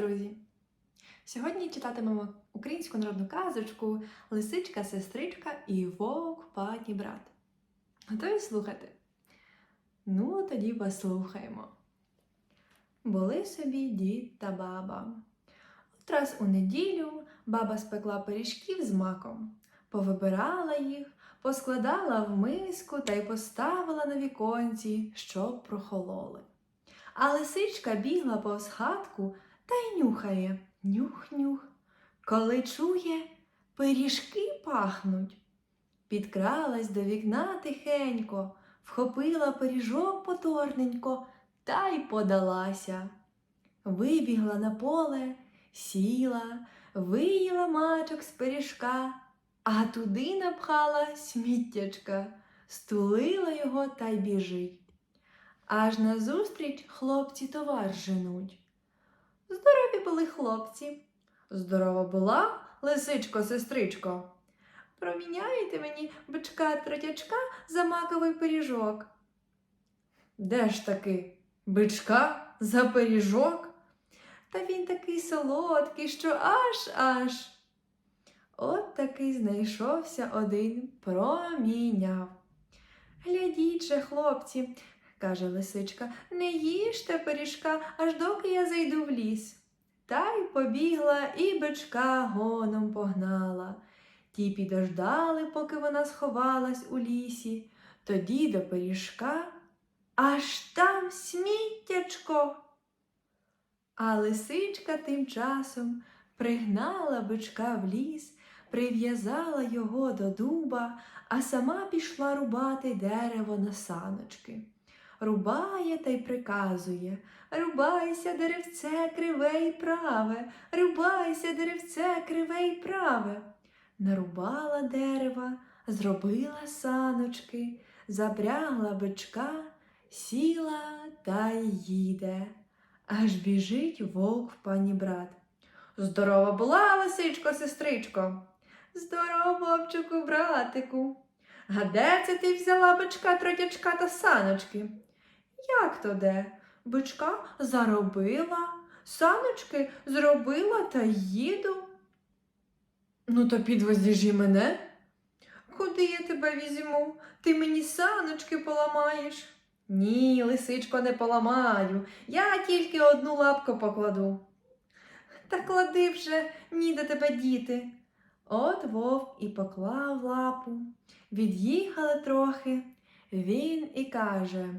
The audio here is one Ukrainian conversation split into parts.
друзі! Сьогодні читатимемо українську народну казочку Лисичка, сестричка і вовк пані брат. Готові слухати? Ну, тоді послухаємо. Були собі дід та баба. От раз у неділю баба спекла пиріжків з маком, повибирала їх, поскладала в миску та й поставила на віконці, щоб прохололи. А лисичка бігла повз хатку та й нюхає нюх-нюх. Коли чує, пиріжки пахнуть. Підкралась до вікна тихенько, вхопила пиріжок поторненько та й подалася. Вибігла на поле, сіла, виїла мачок з пиріжка, а туди напхала сміттячка, стулила його та й біжить. Аж назустріч хлопці товар женуть. Здорові були хлопці. Здорова була, лисичко, сестричко. Проміняєте мені бичка третячка за маковий пиріжок. Де ж таки бичка за пиріжок? Та він такий солодкий, що аж аж. От таки знайшовся один проміняв. Глядіть же, хлопці, каже лисичка, не їжте пиріжка, аж доки я зайду в ліс. Та й побігла і бичка гоном погнала. Ті підождали, поки вона сховалась у лісі, тоді до пиріжка аж там сміттячко. А лисичка тим часом пригнала бичка в ліс, прив'язала його до дуба, а сама пішла рубати дерево на саночки рубає та й приказує Рубайся, деревце, криве й праве, рубайся, деревце, криве й праве. Нарубала дерева, зробила саночки, запрягла бичка, сіла та й їде. Аж біжить вовк пані брат. Здорова була, лисичко, сестричко. Здорова, вовчику, братику. А де це ти взяла бичка, тротячка та саночки? Як то де? Бичка заробила, саночки зробила та їду. Ну, то підвозиш і мене. Куди я тебе візьму? Ти мені саночки поламаєш? Ні, лисичко, не поламаю. Я тільки одну лапку покладу. Та клади вже, ніде тебе діти. От вовк і поклав лапу. Від'їхали трохи. Він і каже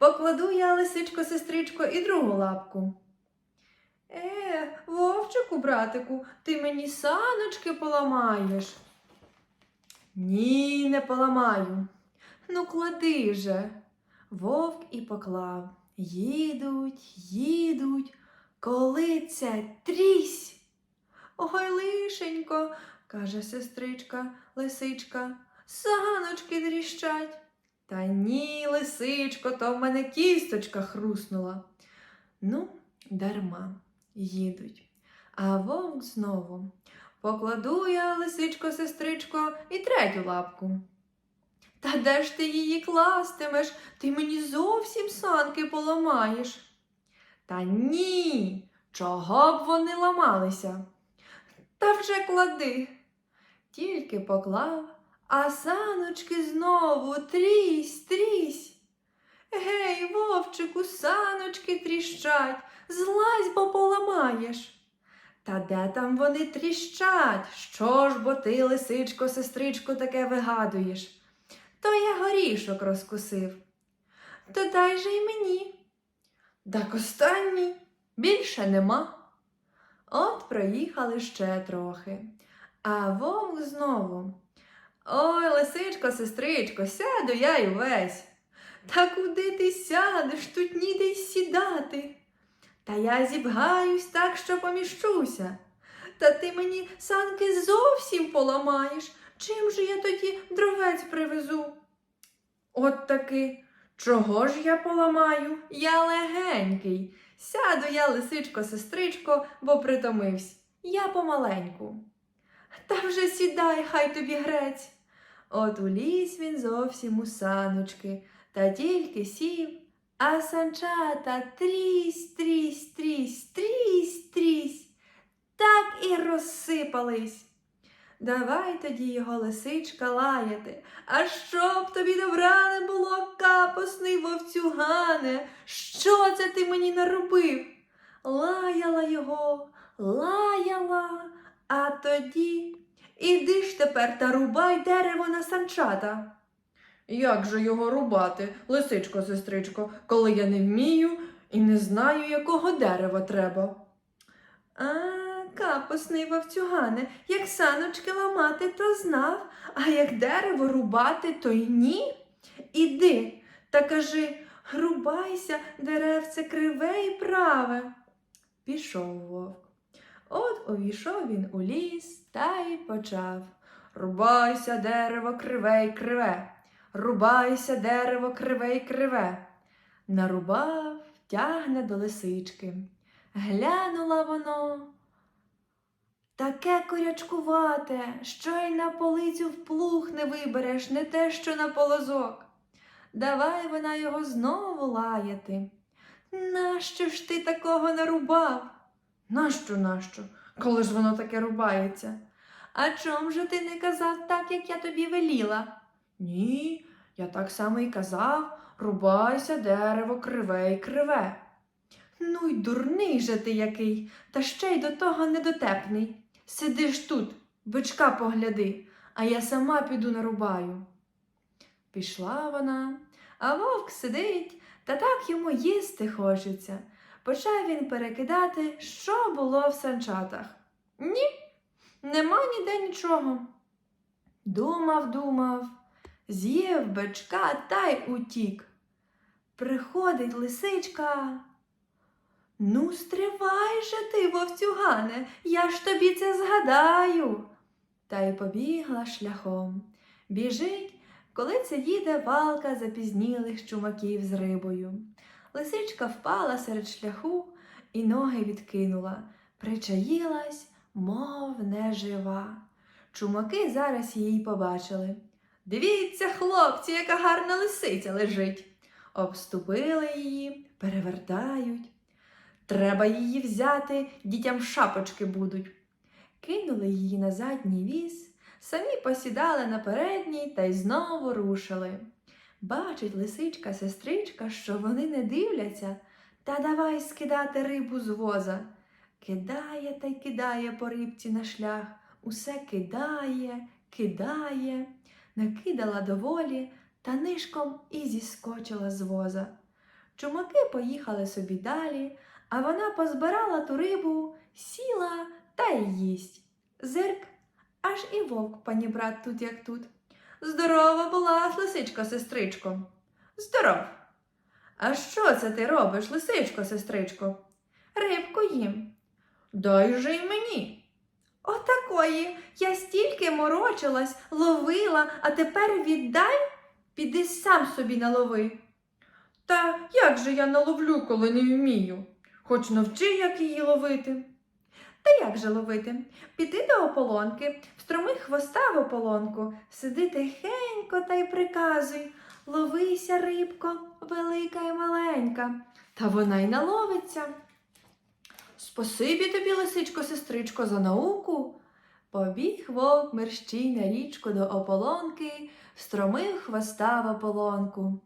Покладу я, лисичко, сестричко, і другу лапку. Е, вовчику, братику, ти мені саночки поламаєш. Ні, не поламаю. Ну, клади же. Вовк і поклав. Їдуть, їдуть, коли це трісь. Ой, лишенько, каже сестричка, лисичка, саночки дріщать. Та ні, лисичко, то в мене кісточка хруснула. Ну, дарма, їдуть. А вовк знову покладу я, лисичко, сестричко, і третю лапку. Та де ж ти її кластимеш? Ти мені зовсім санки поламаєш. Та ні, чого б вони ламалися? Та вже клади. Тільки поклав, а саночки знову трісь, трісь. Гей, вовчику, саночки тріщать, злазь, бо поламаєш. Та де там вони тріщать? Що ж бо ти, лисичко, сестричко, таке вигадуєш? То я горішок розкусив. То дай же й мені. Так останній більше нема. От проїхали ще трохи, а вовк знову. Ой, лисичко, сестричко, сяду я й увесь. Та куди ти сядеш, тут ніде й сідати. Та я зібгаюсь так, що поміщуся. Та ти мені санки зовсім поламаєш. Чим же я тоді дровець привезу? От таки, чого ж я поламаю? Я легенький. Сяду я, лисичко, сестричко, бо притомивсь. Я помаленьку. Та вже сідай, хай тобі грець. От уліз він зовсім у саночки, та тільки сів, А санчата трісь, трісь, трісь, трісь, трісь, так і розсипались. Давай тоді його лисичка лаяти, а щоб тобі добра не було, капосний вовцюгане, що це ти мені наробив? Лаяла його, лаяла, а тоді іди ж тепер та рубай дерево на санчата. Як же його рубати, лисичко, сестричко, коли я не вмію і не знаю, якого дерева треба? А, капосний вовцюгане, як саночки ламати, то знав, а як дерево рубати, то й ні. Іди та кажи, рубайся, деревце криве і праве. Пішов вовк. От увійшов він у ліс та й почав. Рубайся, дерево криве й криве, рубайся, дерево криве й криве. Нарубав, тягне до лисички. Глянула воно. Таке корячкувате, що й на полицю в плуг не вибереш, не те, що на полозок. Давай вона його знову лаяти. Нащо ж ти такого нарубав? Нащо, нащо? Коли ж воно таке рубається? А чом же ти не казав так, як я тобі веліла? Ні, я так само й казав, рубайся, дерево криве й криве. Ну й дурний же ти який, та ще й до того недотепний. Сидиш тут, бичка погляди, а я сама піду нарубаю. Пішла вона, а вовк сидить, та так йому їсти хочеться. Почав він перекидати, що було в санчатах. Ні, нема ніде нічого. Думав, думав, з'їв бичка та й утік. Приходить лисичка. Ну, стривай же ти, вовцюгане, я ж тобі це згадаю. Та й побігла шляхом. Біжить, коли це їде валка запізнілих чумаків з рибою. Лисичка впала серед шляху і ноги відкинула, причаїлась, мов нежива. Чумаки зараз її побачили. Дивіться, хлопці, яка гарна лисиця лежить. Обступили її, перевертають. Треба її взяти, дітям шапочки будуть. Кинули її на задній віз, самі посідали на передній та й знову рушили. Бачить лисичка, сестричка, що вони не дивляться, та давай скидати рибу з воза. Кидає та й кидає по рибці на шлях, усе кидає, кидає, накидала доволі та нишком і зіскочила з воза. Чумаки поїхали собі далі, а вона позбирала ту рибу, сіла та й їсть. Зирк, аж і вовк, пані брат, тут як тут. Здорова була, лисичко, сестричко. Здоров. А що це ти робиш, лисичко, сестричко? Рибку їм. Дай же й мені. Отакої. Я стільки морочилась, ловила, а тепер віддай, піди сам собі налови. Та як же я наловлю, коли не вмію? Хоч навчи, як її ловити. Та як же ловити? Піти до ополонки, встроми хвоста в ополонку, сиди тихенько та й приказуй. Ловися, рибко, велика і маленька. Та вона й наловиться. Спасибі тобі, лисичко, сестричко, за науку. Побіг вовк мерщій на річку до ополонки, встромив хвоста в ополонку.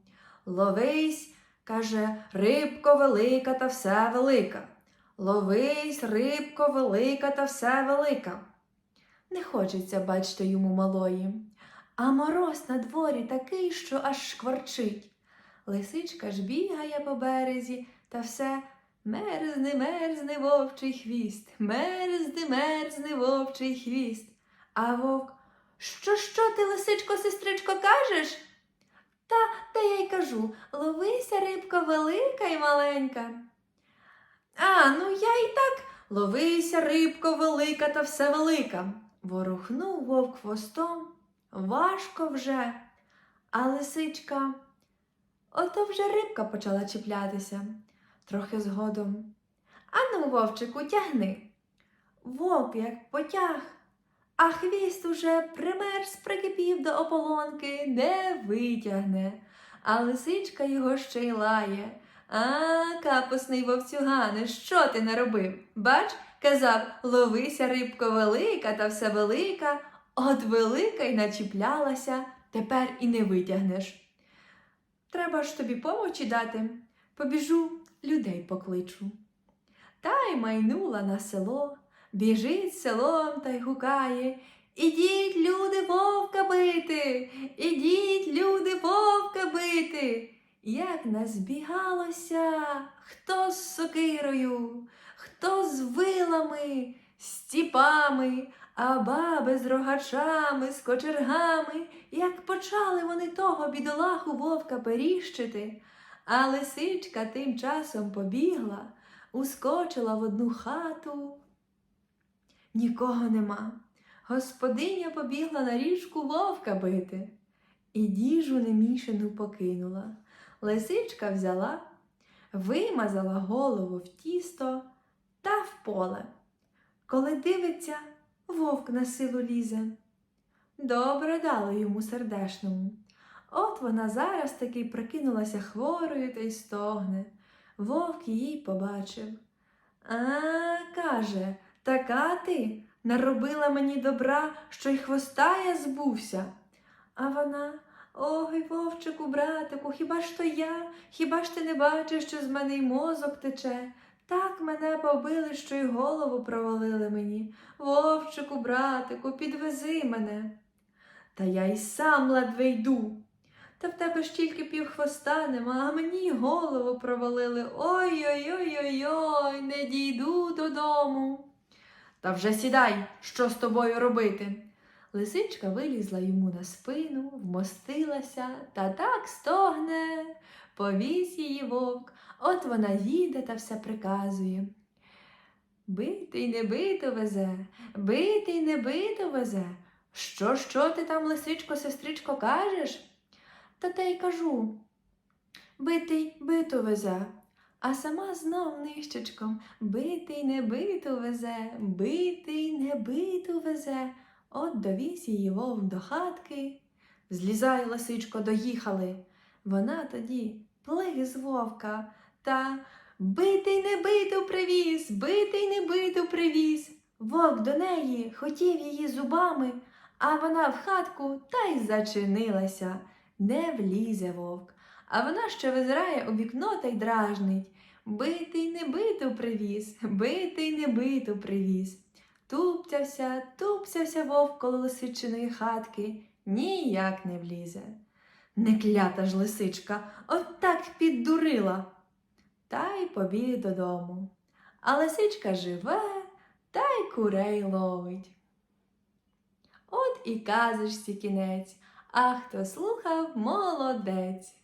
Ловись, каже, рибко велика та все велика. Ловись, рибко велика та все велика. Не хочеться бачити йому малої, а мороз на дворі такий, що аж шкварчить. Лисичка ж бігає по березі та все мерзне, мерзне вовчий хвіст, мерзне, мерзне вовчий хвіст. А вовк, що, що ти, лисичко, сестричко, кажеш? Та, та я й кажу, ловися, рибка велика і маленька. А, ну я і так ловися, рибко велика та все велика. Ворухнув вовк хвостом, важко вже, а лисичка. Ото вже рибка почала чіплятися трохи згодом. Ану, вовчику, тягни. Вовк як потяг, а хвіст уже примерз, прикипів до ополонки, не витягне, а лисичка його ще й лає. А, капусний вовцюгане, що ти наробив? Бач, казав, ловися, рибко велика та все велика, от велика й начіплялася, тепер і не витягнеш. Треба ж тобі помочі дати. Побіжу, людей покличу. Та й майнула на село, біжить селом та й гукає. Ідіть, люди, вовка бити, ідіть, люди, вовка бити. Як назбігалося, хто з сокирою, хто з вилами, стіпами, а баби з рогачами, з кочергами, як почали вони того бідолаху вовка періщити, а лисичка тим часом побігла, ускочила в одну хату. Нікого нема. Господиня побігла на річку вовка бити, і діжу немішану покинула. Лисичка взяла, вимазала голову в тісто та в поле. Коли дивиться, вовк на силу лізе. Добре дали йому сердешному. От вона зараз таки прикинулася хворою та й стогне. Вовк її побачив. А, каже, така ти наробила мені добра, що й хвоста я збувся. А вона, ой, вовчику, братику, хіба ж то я, хіба ж ти не бачиш, що з мене й мозок тече? Так мене побили, що й голову провалили мені. Вовчику, братику, підвези мене. Та я й сам ледве йду. Та в тебе ж тільки півхвоста нема, а мені голову провалили. Ой-ой-ой-ой-ой, не дійду додому. Та вже сідай, що з тобою робити? Лисичка вилізла йому на спину, вмостилася та так стогне. Повіз її вовк, от вона їде та все приказує. Битий не бито везе, битий не бито везе. Що, що ти там, лисичко, сестричко, кажеш? Та те й кажу. Битий биту везе, а сама знов нищечком битий не биту везе, битий не биту везе. От довіз її вовк до хатки. Злізай, лисичко, доїхали. Вона тоді плиги з вовка та битий не биту привіз, битий не биту привіз. Вовк до неї хотів її зубами, а вона в хатку та й зачинилася. Не влізе вовк, а вона ще визирає у вікно та й дражнить. Битий не биту привіз, битий не биту привіз. Тупцявся, тупцявся вовк коло лисичиної хатки, ніяк не влізе. Неклята ж лисичка, от так піддурила. Та й побіг додому. А лисичка живе та й курей ловить. От і казочці кінець, а хто слухав, молодець.